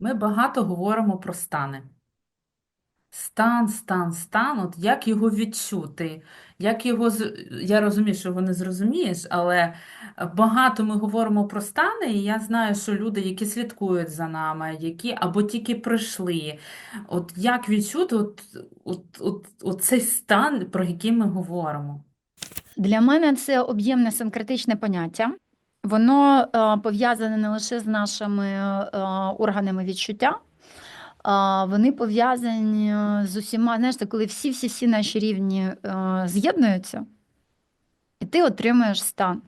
Ми багато говоримо про стани. Стан, стан, стан, от як його відчути, як його, я розумію, що його не зрозумієш, але багато ми говоримо про стани, і я знаю, що люди, які слідкують за нами, які або тільки прийшли, от як відчути от, от, от, от цей стан, про який ми говоримо? Для мене це об'ємне синкретичне поняття. Воно е, пов'язане не лише з нашими е, органами відчуття, а вони пов'язані з усіма, знаєш, коли всі-всі-всі наші рівні е, з'єднуються, і ти отримуєш стан.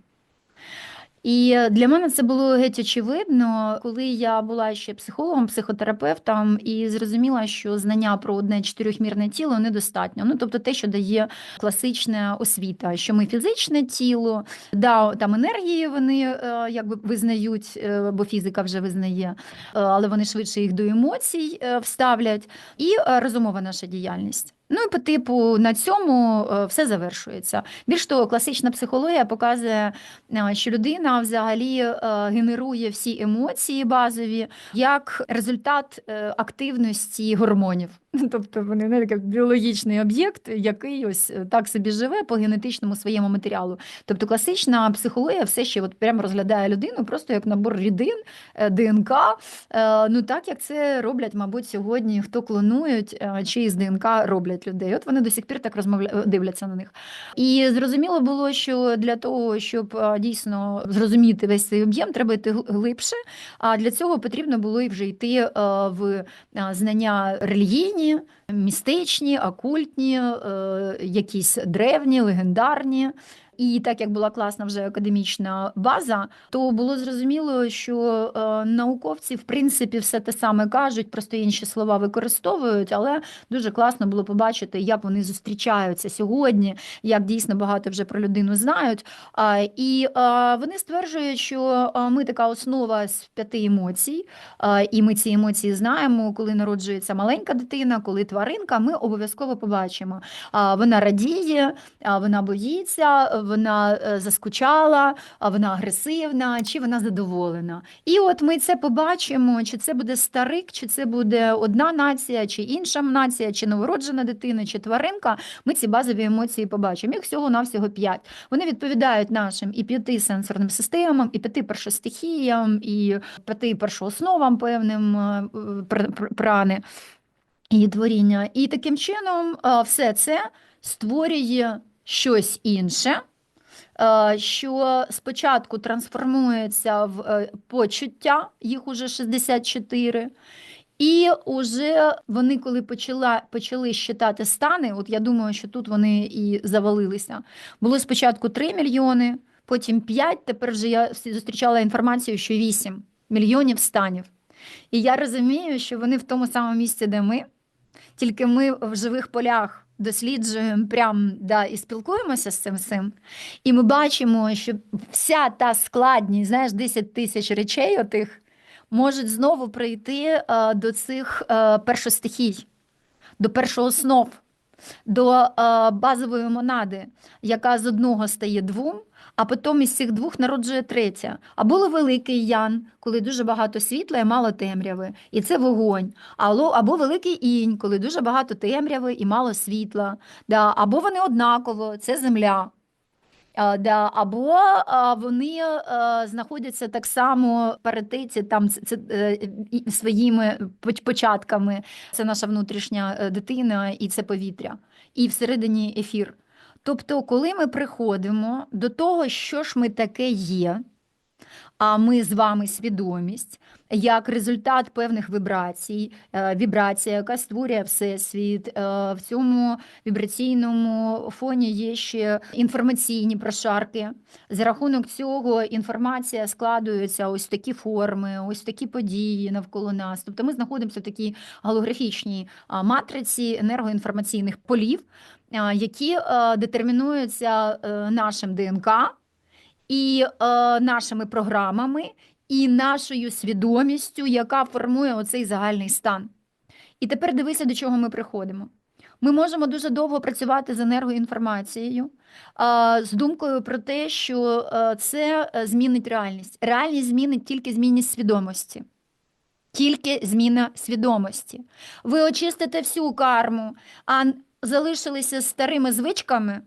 І для мене це було геть очевидно, коли я була ще психологом, психотерапевтом, і зрозуміла, що знання про одне чотирьохмірне тіло недостатньо. Ну тобто те, що дає класична освіта, що ми фізичне тіло, да, там енергії вони е, якби визнають, е, бо фізика вже визнає, е, але вони швидше їх до емоцій е, вставлять, і е, розумова наша діяльність. Ну і по типу на цьому е, все завершується. Більш того, класична психологія показує, е, що людина взагалі е, генерує всі емоції базові як результат активності гормонів. Тобто вони не як біологічний об'єкт, який ось е, так собі живе по генетичному своєму матеріалу. Тобто класична психологія все ще от прямо розглядає людину просто як набор рідин, е, ДНК. Е, Ну так як це роблять, мабуть, сьогодні хто клонують, чи з ДНК роблять людей. От вони до сих пір так розмовля... дивляться на них. І зрозуміло було, що для того, щоб дійсно зрозуміти весь цей об'єм, треба йти глибше. А для цього потрібно було і вже йти в знання релігійні, містичні, окультні, е, якісь древні, легендарні. І так як була класна вже академічна база, то було зрозуміло, що е, науковці в принципі все те саме кажуть, просто інші слова використовують, але дуже класно було побачити, як вони зустрічаються сьогодні, як дійсно багато вже про людину знають. І а, вони стверджують, що ми така основа з п'яти емоцій, і ми ці емоції знаємо, коли народжується маленька дитина, коли тваринка, ми обов'язково побачимо. Вона радіє, вона боїться, вона е, заскучала, а вона агресивна, чи вона задоволена. І от ми це побачимо, чи це буде старик, чи це буде одна нація, чи інша нація, чи новороджена дитина, чи тваринка. Ми ці базові емоції побачимо. Їх всього навсього п'ять. Вони відповідають нашим і п'яти сенсорним системам, і п'яти першостихіям, і п'яти першоосновам певним е, пр- пр- прани і творіння. І таким чином е, все це створює щось інше. Е, Що спочатку трансформується в е, почуття, їх уже 64, і уже вони, коли почала, почали щитати стани, от я думаю, що тут вони і завалилися. Було спочатку 3 мільйони, потім 5, тепер вже я зустрічала інформацію, що 8 мільйонів станів. І я розумію, що вони в тому самому місці, де ми, тільки ми в живих полях досліджуємо прям да, і спілкуємося з цим всім. І ми бачимо, що вся та складність, знаєш, 10 тисяч речей отих можуть знову прийти е, до цих е, першостихій, до першооснов, до е, базової монади, яка з одного стає двом, а потім із цих двох народжує третя. Або великий ян, коли дуже багато світла і мало темряви, і це вогонь. Або, великий інь, коли дуже багато темряви і мало світла. Да, або вони однаково, це земля. А, да, або а, вони а, знаходяться так само паритеті там це, це, е, своїми початками. Це наша внутрішня е, дитина і це повітря, і всередині ефір. Тобто, коли ми приходимо до того, що ж ми таке є, а ми з вами свідомість, як результат певних вібрацій, е, вібрація, яка створює всесвіт. е, В цьому вібраційному фоні є ще інформаційні прошарки. За рахунок цього інформація складується ось такі форми, ось такі події навколо нас. Тобто ми знаходимося в такій голографічній матриці енергоінформаційних полів, які е, детермінуються е, нашим ДНК і е, нашими програмами, і нашою свідомістю, яка формує оцей загальний стан. І тепер дивися, до чого ми приходимо. Ми можемо дуже довго працювати з енергоінформацією, з думкою про те, що е, це е, змінить реальність. Реальність змінить тільки змінність свідомості. Тільки зміна свідомості. Ви очистите всю карму, а залишилися старими звичками,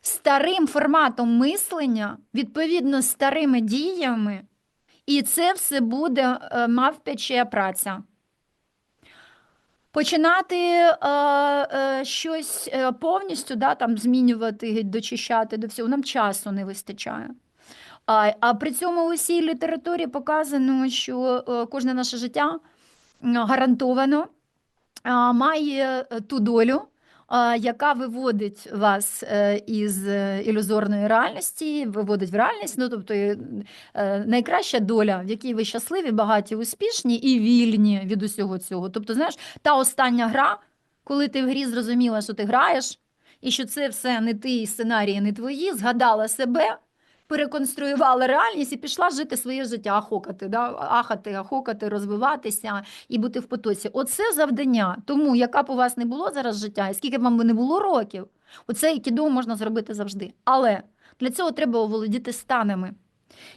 старим форматом мислення, відповідно, старими діями, і це все буде е, мавпяча праця. Починати е, е, щось е, повністю да, там, змінювати, дочищати до всього, нам часу не вистачає. А, а при цьому у всій літературі показано, що е, кожне наше життя гарантовано має е, ту долю, яка виводить вас е, із е, ілюзорної реальності, виводить в реальність. Ну, тобто найкраща доля, в якій ви щасливі, багаті, успішні і вільні від усього цього. Тобто, знаєш, та остання гра, коли ти в грі зрозуміла, що ти граєш, і що це все не ти, сценарії не твої, згадала себе, переконструювала реальність і пішла жити своє життя, ахокати, да? ахати, ахокати, розвиватися і бути в потоці. Оце завдання. Тому, яка б у вас не було зараз життя, і скільки б вам не було років, оце кідо можна зробити завжди. Але для цього треба оволодіти станами.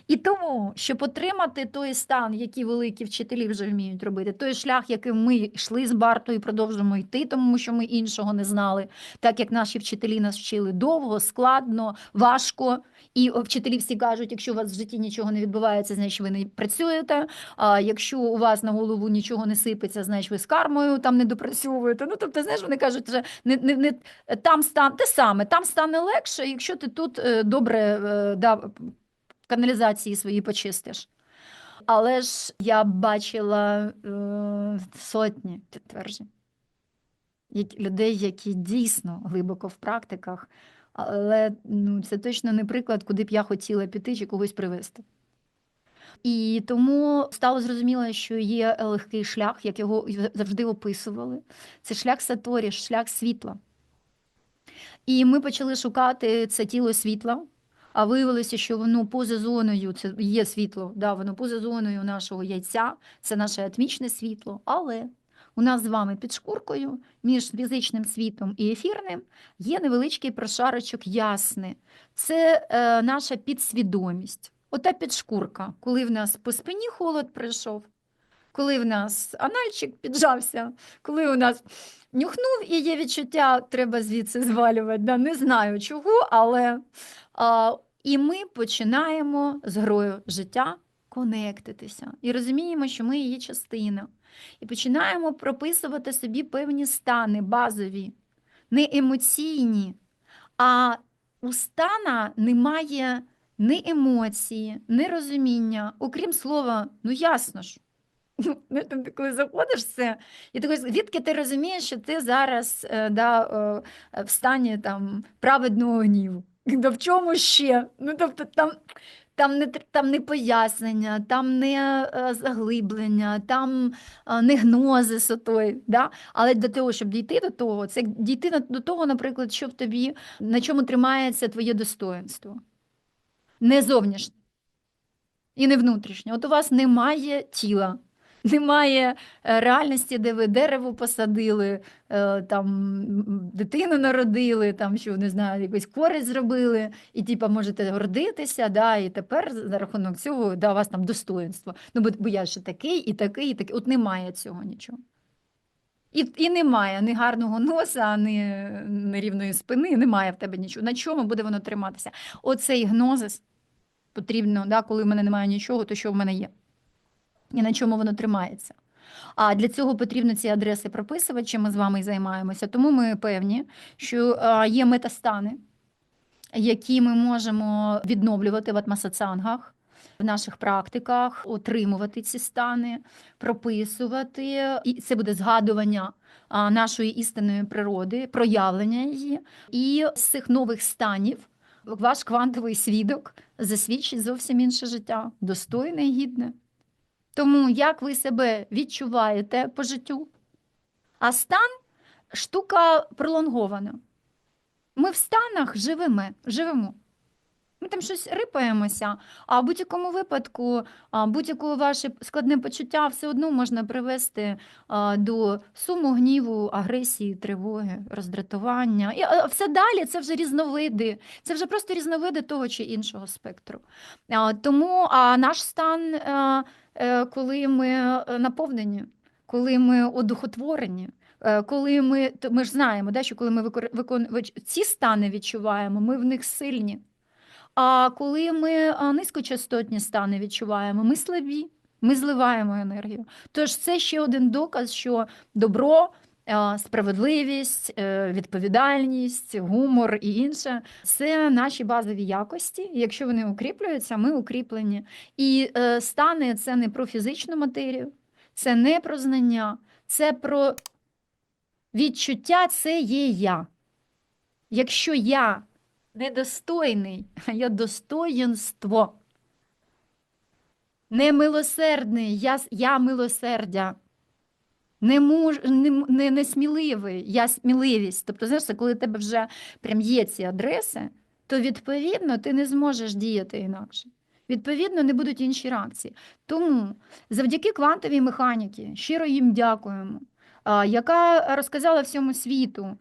І тому, щоб отримати той стан, який великі вчителі вже вміють робити, той шлях, яким ми йшли з Бартою і продовжуємо йти, тому що ми іншого не знали, так як наші вчителі нас вчили довго, складно, важко. І вчителі всі кажуть, якщо у вас в житті нічого не відбувається, значить ви не працюєте. А якщо у вас на голову нічого не сипеться, значить ви з кармою там не допрацьовуєте. Ну тобто, знаєш, вони кажуть, що не, не, не там стан те саме, там стане легше, якщо ти тут е, добре е, да, каналізації свої почистиш. Але ж я бачила е, сотні підтверджень людей, які дійсно глибоко в практиках, але ну, це точно не приклад, куди б я хотіла піти чи когось привести. І тому стало зрозуміло, що є легкий шлях, як його завжди описували. Це шлях Саторі, шлях світла. І ми почали шукати це тіло світла, а виявилося, що воно поза зоною, це є світло, да, воно поза зоною нашого яйця, це наше атмічне світло. Але у нас з вами під шкуркою між фізичним світом і ефірним є невеличкий прошарочок ясне. Це е, наша підсвідомість. Ота підшкурка, коли в нас по спині холод прийшов, коли в нас анальчик піджався, коли у нас нюхнув і є відчуття, треба звідси звалювати. Да? Не знаю чого, але і ми починаємо з грою життя конектитися і розуміємо, що ми її частина. І починаємо прописувати собі певні стани базові, не емоційні, а у стана немає ні емоції, ні розуміння, окрім слова, ну ясно ж. Ну, ти коли заходиш в це, і такий, звідки ти розумієш, що ти зараз е, да, е, в стані там, праведного гніву? Да в чому ще? Ну, тобто, там, там, не, там не пояснення, там не е, заглиблення, там е, не гнозис отой, да? Але для того, щоб дійти до того, це дійти до того, наприклад, що в тобі, на чому тримається твоє достоинство. Не зовнішнє і не внутрішнє. От у вас немає тіла. Немає е, реальності, де ви дерево посадили, е, там дитину народили, там що не знаю, якийсь користь зробили, і типа можете гордитися, да, і тепер за рахунок цього да, у вас там достоинство. Ну, бо, бо я ще такий, і такий, і такий. От немає цього нічого. І, і немає ні гарного носа, ні, ні рівної спини, немає в тебе нічого. На чому буде воно триматися? Оцей гнозис потрібно, да, коли в мене немає нічого, то що в мене є? І на чому воно тримається. А для цього потрібно ці адреси прописувати, чим ми з вами і займаємося. Тому ми певні, що є метастани, які ми можемо відновлювати в атмасацангах, в наших практиках, отримувати ці стани, прописувати. І це буде згадування нашої істинної природи, проявлення її. І з цих нових станів ваш квантовий свідок засвідчить зовсім інше життя, достойне і гідне. Тому як ви себе відчуваєте по життю? А стан штука пролонгована. Ми в станах живемо. живемо. Ми там щось рипаємося, а в будь-якому випадку, будь-яке ваше складне почуття все одно можна привести до суму, гніву, агресії, тривоги, роздратування. І все далі це вже різновиди, це вже просто різновиди того чи іншого спектру. Тому а наш стан, е, коли ми е, наповнені, коли ми одухотворені, е, коли ми, ми ж знаємо, да, що коли ми викор- викон- ці стани відчуваємо, ми в них сильні. А коли ми низькочастотні стани відчуваємо, ми слабі, ми зливаємо енергію. Тож це ще один доказ, що добро, справедливість, е, відповідальність, гумор і інше це наші базові якості. Якщо вони укріплюються, ми укріплені. І е, стани це не про фізичну матерію, це не про знання, це про відчуття, це є я. Якщо я недостойний, а я достоїнство. Немилосердний, я, я милосердя. Не, муж, не, не, не сміливий, я сміливість. Тобто, знаєш, коли тебе вже прям є ці адреси, то відповідно ти не зможеш діяти інакше. Відповідно, не будуть інші реакції. Тому завдяки квантовій механіці щиро їм дякуємо, яка розказала всьому світу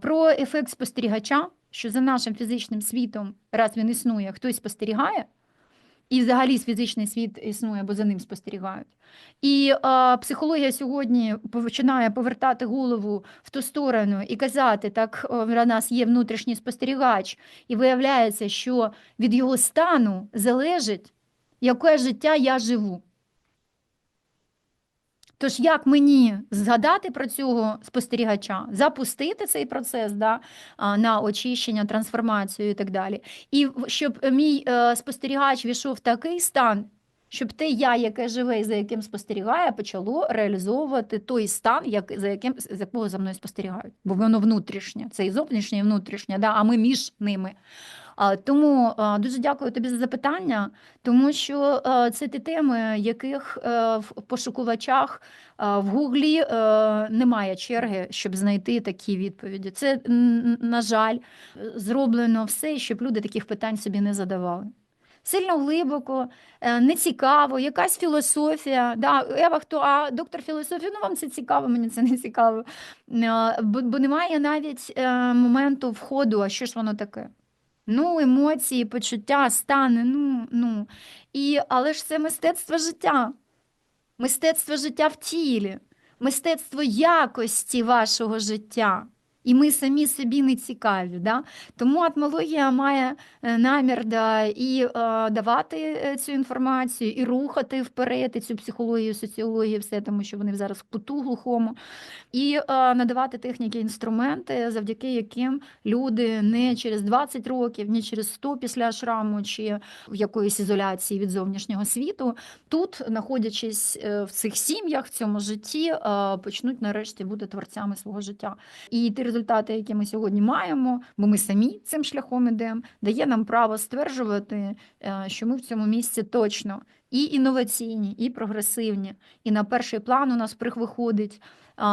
про ефект спостерігача, що за нашим фізичним світом, раз він існує, хтось спостерігає, і взагалі фізичний світ існує, бо за ним спостерігають. І а, психологія сьогодні починає повертати голову в ту сторону і казати, так о, в нас є внутрішній спостерігач, і виявляється, що від його стану залежить, яке життя я живу. Тож, як мені згадати про цього спостерігача, запустити цей процес да, на очищення, трансформацію і так далі. І щоб мій е, спостерігач війшов в такий стан, щоб те я, яке живе і за яким спостерігає, почало реалізовувати той стан, як, за яким з якого за мною спостерігають. Бо воно внутрішнє, це і зовнішнє, і внутрішнє, да, а ми між ними. Тому дуже дякую тобі за запитання, тому що це ті теми, яких е, в пошукувачах в Гуглі е, немає черги, щоб знайти такі відповіді. Це, на жаль, зроблено все, щоб люди таких питань собі не задавали. Сильно глибоко, е, нецікаво, якась філософія. Да, Ева, хто, а доктор філософії, ну вам це цікаво, мені це не цікаво. Бо, бо немає навіть моменту входу, а що ж воно таке? Ну, емоції, почуття, стани, ну, ну. І, але ж це мистецтво життя. Мистецтво життя в тілі, мистецтво якості вашого життя. І ми самі собі не цікаві. Да? Тому атмологія має е, намір да, і е, давати е, цю інформацію, і рухати вперед і цю психологію, соціологію, все, тому що вони зараз в куту глухому, і надавати техніки, інструменти, завдяки яким люди не через 20 років, ні через 100 після шраму чи в якоїсь ізоляції від зовнішнього світу, тут, знаходячись в цих сім'ях, в цьому житті, почнуть нарешті бути творцями свого життя. І ті результати, які ми сьогодні маємо, бо ми самі цим шляхом ідемо, дає нам право стверджувати, е, що ми в цьому місці точно і інноваційні, і прогресивні. І на перший план у нас виходить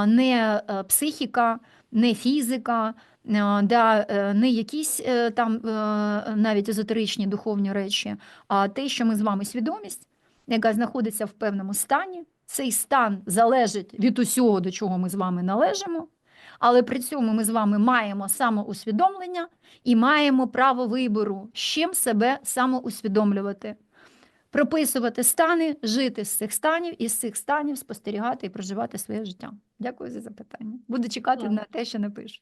не е, психіка, не фізика, е, да, е, не якісь е, там е, навіть езотеричні духовні речі, а те, що ми з вами свідомість, яка знаходиться в певному стані. Цей стан залежить від усього, до чого ми з вами належимо, але при цьому ми з вами маємо самоусвідомлення і маємо право вибору, з чим себе самоусвідомлювати. Прописувати стани, жити з цих станів і з цих станів спостерігати і проживати своє життя. Дякую за запитання. Буду чекати Так. на те, що напишу.